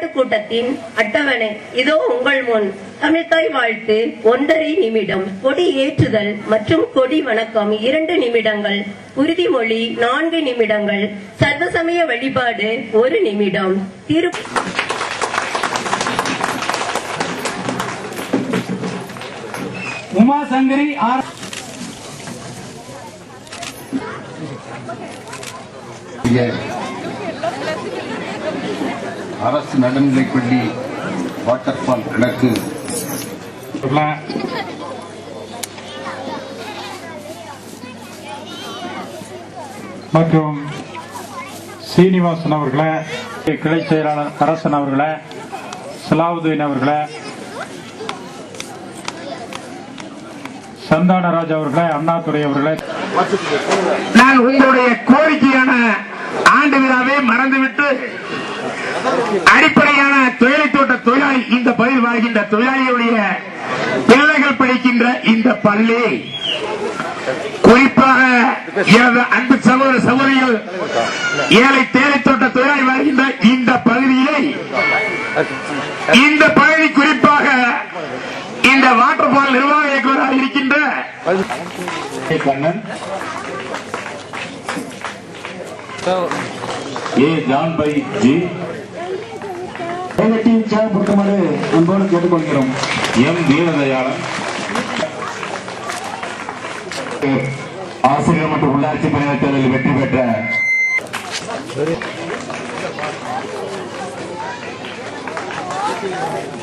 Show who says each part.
Speaker 1: செயற்பாட்டு கூட்டத்தின் அட்டவணை இதோ உங்கள் முன். தமிழ்தாய் வாழ்த்து ஒன்றரை நிமிடம். கொடி ஏற்றுதல் மற்றும் கொடி வணக்கம் இரண்டு நிமிடங்கள். உறுதிமொழி நான்கு நிமிடங்கள். சர்வசமய வழிபாடு ஒரு நிமிடம். திரு
Speaker 2: உமா சங்கரி ஆர்
Speaker 3: அரசு நடுநிலைப்பள்ளி வாட்டர்ஃபால் கிழக்கு.
Speaker 2: அவர்களே, மற்றும் சீனிவாசன் அவர்களே கிளை செயலாளர் அரசன் அவர்களே சலாவுதீன் அவர்களே சந்தானராஜ் அவர்களே அண்ணாதுரை அவர்களே.
Speaker 4: நான் உங்களுடைய கோரிக்கையான ஆண்டு விழாவே மறந்துவிட்டு அடிப்படையான தொழிலை தோட்ட தொழிலாளி இந்த பகுதியில் வாழ்கின்ற தொழிலாளியுடைய பிள்ளைகள் படிக்கின்ற இந்த பள்ளி குறிப்பாக எனது அன்பு சகோதர சகோதரிகள் ஏழை தேலை தோட்ட தொழிலாளி வாழ்கின்ற இந்த பகுதியிலே இந்த பகுதி குறிப்பாக இந்த வாட்டர் ஃபால் நிர்வாக இயக்குநராக இருக்கின்ற ஏ ஜான் பை ஜி. எங்கள் டீம் சேர் பொருத்தமாறு அன்போடு கேட்டுக்கொள்கிறோம். எம் வீரதயாளன். ஆசிரியர் மற்றும் உள்ளாட்சி பணியாளர்களில் வெற்றி பெற்ற